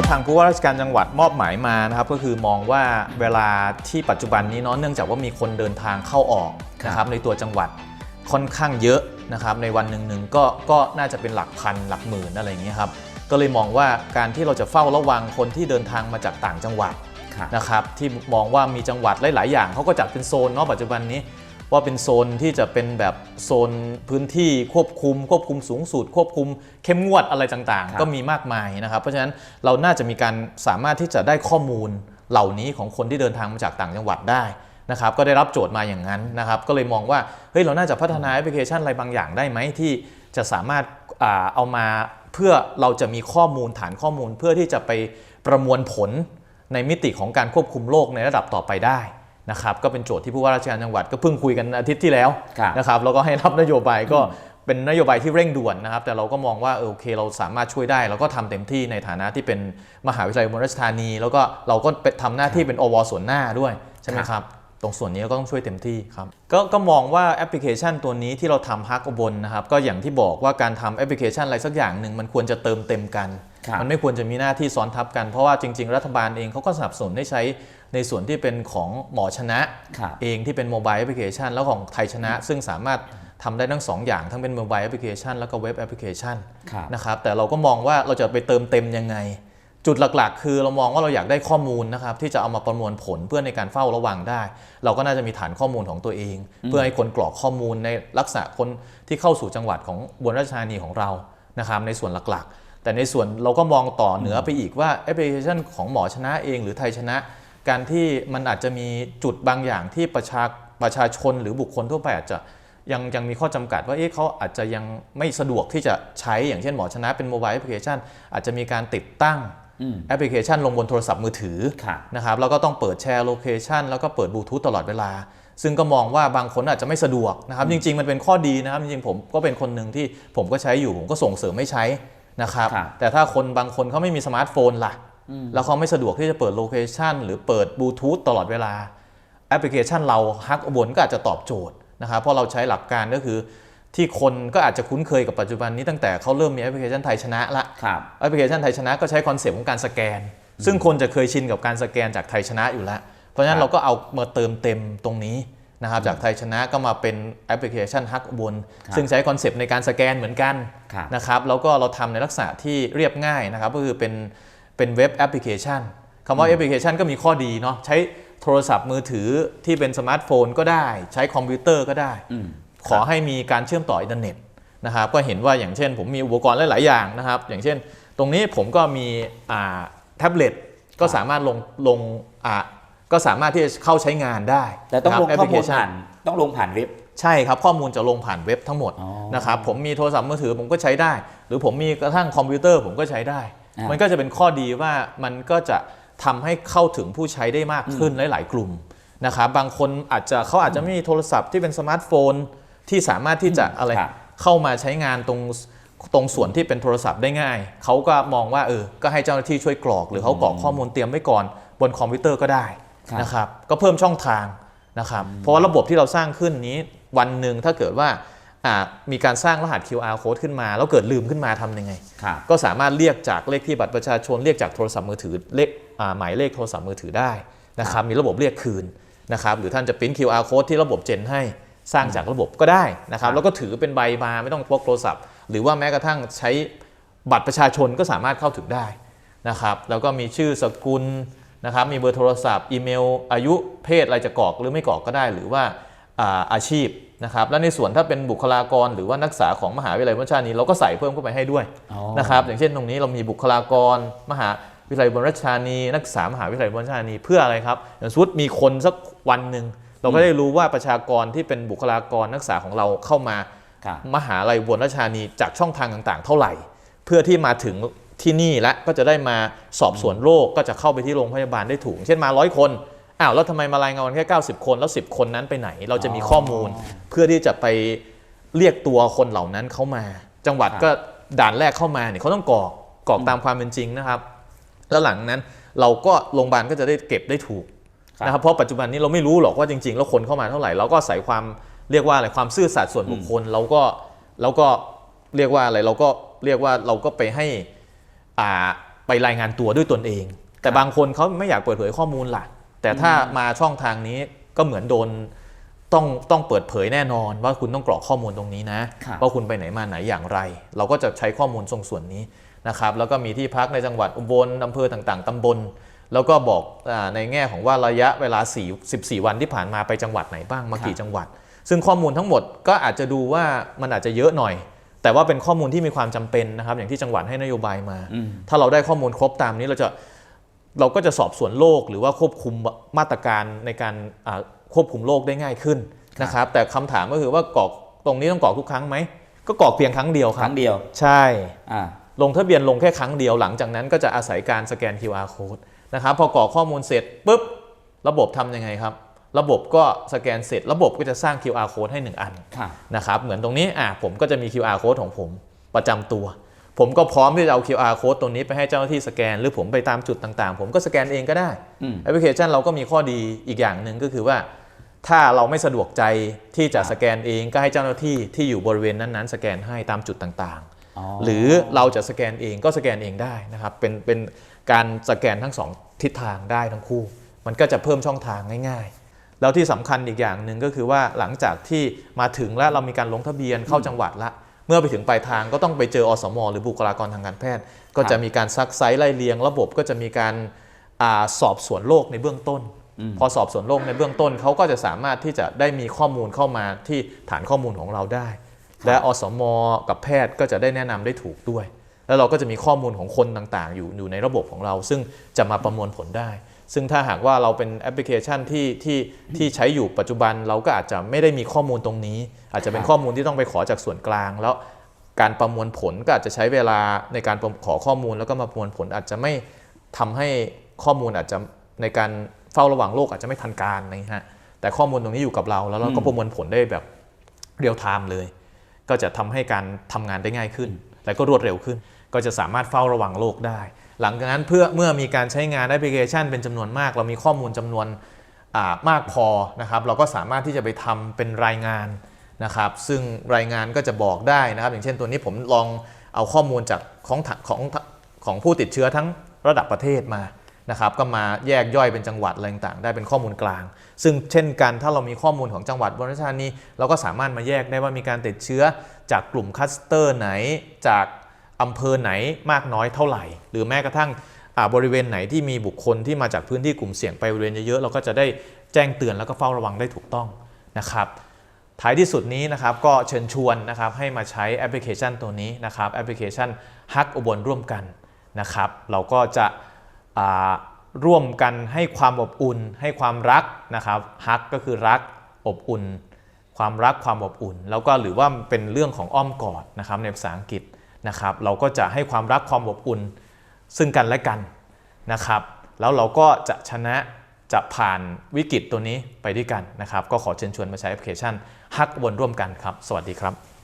ทางผู้ว่าราชการจังหวัดมอบหมายมานะครับก็คือมองว่าเวลาที่ปัจจุบันนี้เนาะเนื่องจากว่ามีคนเดินทางเข้าออกนะครับในตัวจังหวัดค่อนข้างเยอะนะครับในวันหนึ่งๆก็ก็น่าจะเป็นหลักพันหลักหมื่นอะไรอย่างเงี้ยครับก็เลยมองว่าการที่เราจะเฝ้าระวังคนที่เดินทางมาจากต่างจังหวัดครับนะครับที่มองว่ามีจังหวัดหลาย ๆ อย่างเขาก็จัดเป็นโซนเนาะปัจจุบันนี้ ว่าเป็นโซนที่จะเป็นแบบโซนพื้นที่ควบคุม ควบคุมสูงสุด ควบคุมเข้มงวดอะไรต่างครับๆก็มีมากมายนะครับ เพราะฉะนั้นเราน่าจะมีการสามารถที่จะได้ข้อมูลเหล่านี้ของคนที่เดินทางมาจากต่างจังหวัดได้นะครับก็ได้รับโจทย์มาอย่างนั้นนะครับก็เลยมองว่าเฮ้ยเราน่าจะพัฒนาแอปพลิเคชันอะไรบางอย่างได้ไหมที่จะสามารถอ่าเอามาเพื่อเราจะมีข้อมูลฐานข้อมูลเพื่อที่จะไปประมวลผลในมิติของการควบคุมโรคในระดับต่อไปได้ นะครับก็เป็นโจทย์ที่ผู้ว่าราชการจังหวัดก็เพิ่งคุยกันอาทิตย์ที่แล้วครับนะครับแล้วก็ให้รับนโยบายก็เป็นนโยบายที่เร่งด่วนนะครับ แต่เราก็มองว่าเออโอเคเราสามารถช่วยได้ เราก็ทำเต็มที่ในฐานะที่เป็นมหาวิทยาลัยอุบลราชธานี แล้วก็เราก็เป็นทำหน้าที่เป็นอวส่วนหน้าด้วยใช่ไหมครับตรงส่วนนี้ก็ต้องช่วยเต็มที่ครับกก็มองว่าแอปพลิเคชันตัวนี้ที่เราทำฮักอบนนะครับ ก็อย่างที่บอกว่าการทำแอปพลิเคชันอะไรสักอย่างหนึ่งมันควรจะเติมเต็มกันครับมันไม่ควรจะมีหน้าที่ซ้อนทับกัน เพราะว่าจริง ๆ รัฐบาลเองเขาก็สนับสนุนให้ใช้ ในส่วนที่เป็นของหมอชนะครับเองที่เป็นโมบายแอปพลิเคชันแล้วของไทยชนะ ซึ่งสามารถทำได้ทั้งสองอย่างทั้งเป็นโมบายแอปพลิเคชันแล้วก็เว็บแอปพลิเคชันครับนะครับแต่เราก็มองว่าเราจะไปเติมเต็มยังไง จุดหลักๆ คือเรามองว่าเราอยากได้ข้อมูลนะครับที่จะเอามาประมวลผลเพื่อในการเฝ้าระวังได้ เราก็น่าจะมีฐานข้อมูลของตัวเอง เพื่อให้คนกรอกข้อมูลในลักษณะคนที่เข้าสู่จังหวัดของอุบนราชธานีของเรานะครับในส่วนหลักๆ แต่ในส่วนเราก็มองต่อเหนือไปอีกว่าแอปพลิเคชันของหมอชนะเอง หรือไทยชนะ การที่มันอาจจะมีจุดบางอย่างที่ประชาประชาชนหรือบุคคลทั่วไปอาจจะยังยังมีข้อจำกัดว่าเอ๊ะเขาอาจจะยังไม่สะดวกที่จะใช้อย่างเช่นหมอชนะเป็นโมบายแอปพลิเคชันอาจจะมีการติดตั้งอืมแอปพลิเคชันลงบนโทรศัพท์มือถือครับนะครับแล้วก็ต้องเปิดแชร์โลเคชันแล้วก็เปิดบลูทูธตลอดเวลา ซึ่งก็มองว่าบางคนอาจจะไม่สะดวกนะครับ จริง ๆ มันเป็นข้อดีนะครับ จริงๆผมก็เป็นคนหนึ่งที่ผมก็ใช้อยู่ผมก็ส่งเสริมไม่ใช้นะครับครับแต่ถ้าคนบางคนเขาไม่มีสมาร์ทโฟนล่ะ แล้วเขาไม่สะดวกที่จะเปิดโลเคชันหรือเปิดบลูทูธตลอดเวลา แอปพลิเคชันเราฮักอบนก็อาจจะตอบโจทย์นะครับเพราะเราใช้หลักการก็คือ ที่คนก็อาจจะคุ้นเคยกับปัจจุบันนี้ตั้งแต่เขาเริ่มมีแอปพลิเคชันไทยชนะละครับแอปพลิเคชันไทยชนะก็ใช้คอนเซปต์ของการสแกน ซึ่งคนจะเคยชินกับการสแกนจากไทยชนะอยู่แล้วเพราะฉะนั้ครันบเราก็เอามาเติมเต็มตรงนี้นะครับจากไทยชนะก็มาเป็นแอปพลิเคชันฮักบนครับซึ่งใช้คอนเซปต์ในการสแกนเหมือนกันครับนะครับแล้วก็เราทำในลักษณะที่เรียบง่ายนะครับก็คือเป็น เป็นเว็บแอปพลิเคชันคำว่าแอปพลิเคชันก็มีข้อดีเนาะใช้โทรศัพท์มือถือที่เป็นสมาร์ทโฟนก็ได้ ใช้คอมพิวเตอร์ก็ได้อืมขอให้มีการเชื่อมต่ออินเทอร์เน็ตนะครับก็เห็นว่าอย่างเช่น ผมมีอุปกรณ์หลาย ๆ อย่างนะครับ อย่างเช่น ตรงนี้ผมก็มีอ่าแท็บเล็ตก็สามารถลงลงอ่าก็สามารถที่จะเข้าใช้งานได้แต่ต้องลงนะครับข้อมูลแปพลิเคชัผ่านต้องลงผ่านเว็บใช่ครับ ข้อมูลจะลงผ่านเว็บทั้งหมดอ๋อนะครับผมมีโทรศัพท์มือถือผมก็ใช้ได้ หรือผมมีกระทั่งคอมพิวเตอร์ผมก็ใช้ได้อ่า มัมันก็จะเป็นข้อดีว่ามันก็จะทำให้เข้าถึงผู้ใช้ได้มากขึ้นหลาย ๆ กลุ่มนะครับบางคนอาจจะเขาอาจจะไม่มีโทรศัพท์ที่เป็นสมาร์ทโฟนที่สามารถที่จะอะไรครับเข้ามาใช้งานตรงตรงส่วนที่เป็นโทรศัพท์ได้ง่าย เขาก็มองว่าเออ ก็ให้เจ้าหน้าที่ช่วยกรอก หรือเขากรอกข้อมูลเตรียมไว้ก่อน บนคอมพิวเตอร์ก็ได้ครับนะครับ ก็เพิ่มช่องทางนะครับ เพราะว่าระบบที่เราสร้างขึ้นนี้วันหนึ่งถ้าเกิดว่าอ่า มีการสร้างรหัส QR code ขึ้นมา แล้วเกิดลืมขึ้นมาทำยังไงครับก็สามารถเรียกจากเลขที่บัตรประชาชนเรียกจากโทรศัพท์มือถือเลขอ่าหมายเลขโทรศัพท์มือถือได้นะครับมีระบบเรียกคืนนะครับหรือท่านจะปริ้น QR code ที่ระบบเจนให้สร้างจากระบบก็ได้นะครับแล้วก็ถือเป็นใบมาไม่ต้องพกโทรศัพท์ หรือว่าแม้กระทั่งใช้บัตรประชาชนก็สามารถเข้าถึงได้นะครับแล้วก็มีชื่อสกุลนะครับมีเบอร์โทรศัพท์ อีเมล อายุเพศอะไรจะกรอกหรือไม่กรอกก็ได้ หรือว่าอ่าอาชีพ นะครับและในส่วนถ้าเป็นบุคลากรหรือว่านักศึกษาของมหาวิทยาลัยวัชรานีเราก็ใส่เพิ่มเข้าไปให้ด้วยอ๋อนะครับอย่างเช่นตรงนี้เรามีบุคลากรมหาวิทยาลัยบนราชธานี นักศึกษามหาวิทยาลัยบนราชธานีเพื่ออะไรครับอย่างสมมติมีคนสักวันหนึ่งเราก็ได้รู้ว่าประชากรที่เป็นบุคลากรนักศึกษาของเราเข้ามาครับมหาลัยบนราชธานีจากช่องทางต่างๆ เท่าไหร่ เพื่อที่มาถึงที่นี่และก็จะได้มาสอบสวนโรคก็จะเข้าไปที่โรงพยาบาลได้ถูก เช่นมาร้อยคน อ้าวแล้วทำไมมารายงานแค่ 90 คนแล้ว 10 คนนั้นไปไหน เราจะมีข้อมูล เพื่อที่จะไปเรียกตัวคนเหล่านั้นเข้ามา จังหวัดครับก็ด่านแรกเข้ามาเนี่ยเขาต้องกรอกกรอกตามความเป็นจริงนะครับ แล้วหลังนั้นเราก็โรงพยาบาลก็จะได้เก็บได้ถูกครับนะครับเพราะปัจจุบันนี้เราไม่รู้หรอกว่าจริง ๆ แล้วคนเข้ามาเท่าไหร่เราก็ใส่ความเรียกว่าอะไรความซื่อสัตย์ส่วนบุคคลเราก็เราก็เรียกว่าอะไรเราก็เรียกว่าเราก็ไปให้อ่าไปรายงานตัวด้วยตนเอง แต่บางคนเขาไม่อยากเปิดเผยข้อมูลล่ะ แต่ถ้ามาช่องทางนี้ก็เหมือนโดนต้องต้องเปิดเผยแน่นอนว่าคุณต้องกรอกข้อมูลตรงนี้นะครับว่าคุณไปไหนมาไหนอย่างไร เราก็จะใช้ข้อมูลตรงส่วนนี้นะครับ แล้วก็มีที่พักในจังหวัดอุบลอำเภอต่างๆตำบล แล้วก็บอกอาในแง่ของว่าระยะเวลา4 14 วันที่ผ่านมาไปจังหวัดไหนบ้างมากี่จังหวัด ซึ่งข้อมูลทั้งหมดก็อาจจะดูว่ามันอาจจะเยอะหน่อย แต่ว่าเป็นข้อมูลที่มีความจำเป็นนะครับ อย่างที่จังหวัดให้นโยบายมาอืมถ้าเราได้ข้อมูลครบตามนี้เราจะ เราก็จะสอบสวนโรคหรือว่าควบคุมมาตรการในการอ่าควบคุมโรคได้ง่ายขึ้นนะครับ แต่คำถามก็คือว่ากรอกตรงนี้ต้องกรอกทุกครั้งไหมก็กรอกเพียงครั้งเดียวคครัรั้บงเดียวใช่อ่าลงทะเบียนลงแค่ครั้งเดียวหลังจากนั้นก็จะอาศัยการสแกน QR code นะครับพอกรอกข้อมูลเสร็จปุ๊บระบบทำยังไงครับ ระบบก็สแกนเสร็จ ระบบก็จะสร้าง QR code ให้ 1 อันค่ะนะครับเหมือนตรงนี้อะผมก็จะมี QR code ของผมประจำตัว ผมก็พร้อมที่จะเอา QR code ตรงนี้ไปให้เจ้าหน้าที่สแกน หรือผมไปตามจุดต่างๆ ผมก็สแกนเองก็ได้อืมแอปพลิเคชันเราก็มีข้อดีอีกอย่างหนึ่งก็คือว่า ถ้าเราไม่สะดวกใจที่จะสแกนเองก็ให้เจ้าหน้าที่ที่อยู่บริเวณนั้นๆ สแกนให้ตามจุดต่างๆอ๋อหรือเราจะสแกนเองก็สแกนเองได้นะครับเป็นเป็นการสแกนทั้งสองทิศทางได้ทั้งคู่ มันก็จะเพิ่มช่องทางง่ายๆ แล้วที่สำคัญอีกอย่างหนึ่งก็คือว่าหลังจากที่มาถึงแล้วเรามีการลงทะเบียนเข้าจังหวัดละ เมื่อไปถึงปลายทางก็ต้องไปเจออสม หรือบุคลากรทางการแพทย์ ก็จะมีการซักไซส์ไล่เลียง ระบบก็จะมีการอาสอบสวนโรคในเบื้องต้น พอสอบสวนโรคในเบื้องต้นเขาก็จะสามารถที่จะได้มีข้อมูลเข้ามาที่ฐานข้อมูลของเราได้ และอสม กับแพทย์ก็จะได้แนะนำได้ถูกด้วย แล้วเราก็จะมีข้อมูลของคนต่างๆ อยู่อยู่ในระบบของเรา ซึ่งจะมาประมวลผลได้ ซึ่งถ้าหากว่าเราเป็นแอปพลิเคชันที่ที่ที่ใช้อยู่ปัจจุบันเราก็อาจจะไม่ได้มีข้อมูลตรงนี้ อาจจะเป็นข้อมูลที่ต้องไปขอจากส่วนกลาง แล้วการประมวลผลก็อาจจะใช้เวลาในการขอข้อมูลแล้วก็มาประมวลผลอาจจะไม่ทำให้ข้อมูลอาจจะในการเฝ้าระวังโรคอาจจะไม่ทันการนะฮะแต่ข้อมูลตรงนี้อยู่กับเราแล้วเราก็ประมวลผลได้แบบเรียลไทม์เลย ก็จะทำให้การทำงานได้ง่ายขึ้น และก็รวดเร็วขึ้น ก็จะสามารถเฝ้าระวังโรคได้ หลังจากนั้นเพื่อเมื่อมีการใช้งานแอปพลิเคชันเป็นจำนวนมาก เรามีข้อมูลจำนวนมากพอนะครับ เราก็สามารถที่จะไปทำเป็นรายงานนะครับ ซึ่งรายงานก็จะบอกได้นะครับ อย่างเช่นตัวนี้ผมลองเอาข้อมูลจากของของของผู้ติดเชื้อทั้งระดับประเทศมานะครับ ก็มาแยกย่อยเป็นจังหวัดอะไรต่างๆ ได้เป็นข้อมูลกลาง ซึ่งเช่นกันถ้าเรามีข้อมูลของจังหวัดบนราชธานีเราก็สามารถมาแยกได้ว่ามีการติดเชื้อจากกลุ่มคัสเตอร์ไหนจาก อำเภอไหนมากน้อยเท่าไหร่ หรือแม้กระทั่งบริเวณไหนที่มีบุคคลที่มาจากพื้นที่กลุ่มเสี่ยงไปบริเวณเยอะๆเราก็จะได้แจ้งเตือนแล้วก็เฝ้าระวังได้ถูกต้องนะครับท้ายที่สุดนี้นะครับก็เชิญชวนนะครับให้มาใช้แอปพลิเคชันตัวนี้นะครับแอปพลิเคชันฮักอุบลร่วมกันนะครับเราก็จะร่วมกันให้ความอบอุ่น ให้ความรักนะครับฮักก็คือรักอบอุ่น ความรักความอบอุ่น แล้วก็หรือว่าเป็นเรื่องของอ้อมกอดนะครับในภาษาอังกฤษ นะครับ เราก็จะให้ความรักความอบอุ่นซึ่งกันและกันนะครับ แล้วเราก็จะชนะจะผ่านวิกฤตตัวนี้ไปด้วยกันนะครับ ก็ขอเชิญชวนมาใช้แอปพลิเคชันฮักวนร่วมกันครับ สวัสดีครับ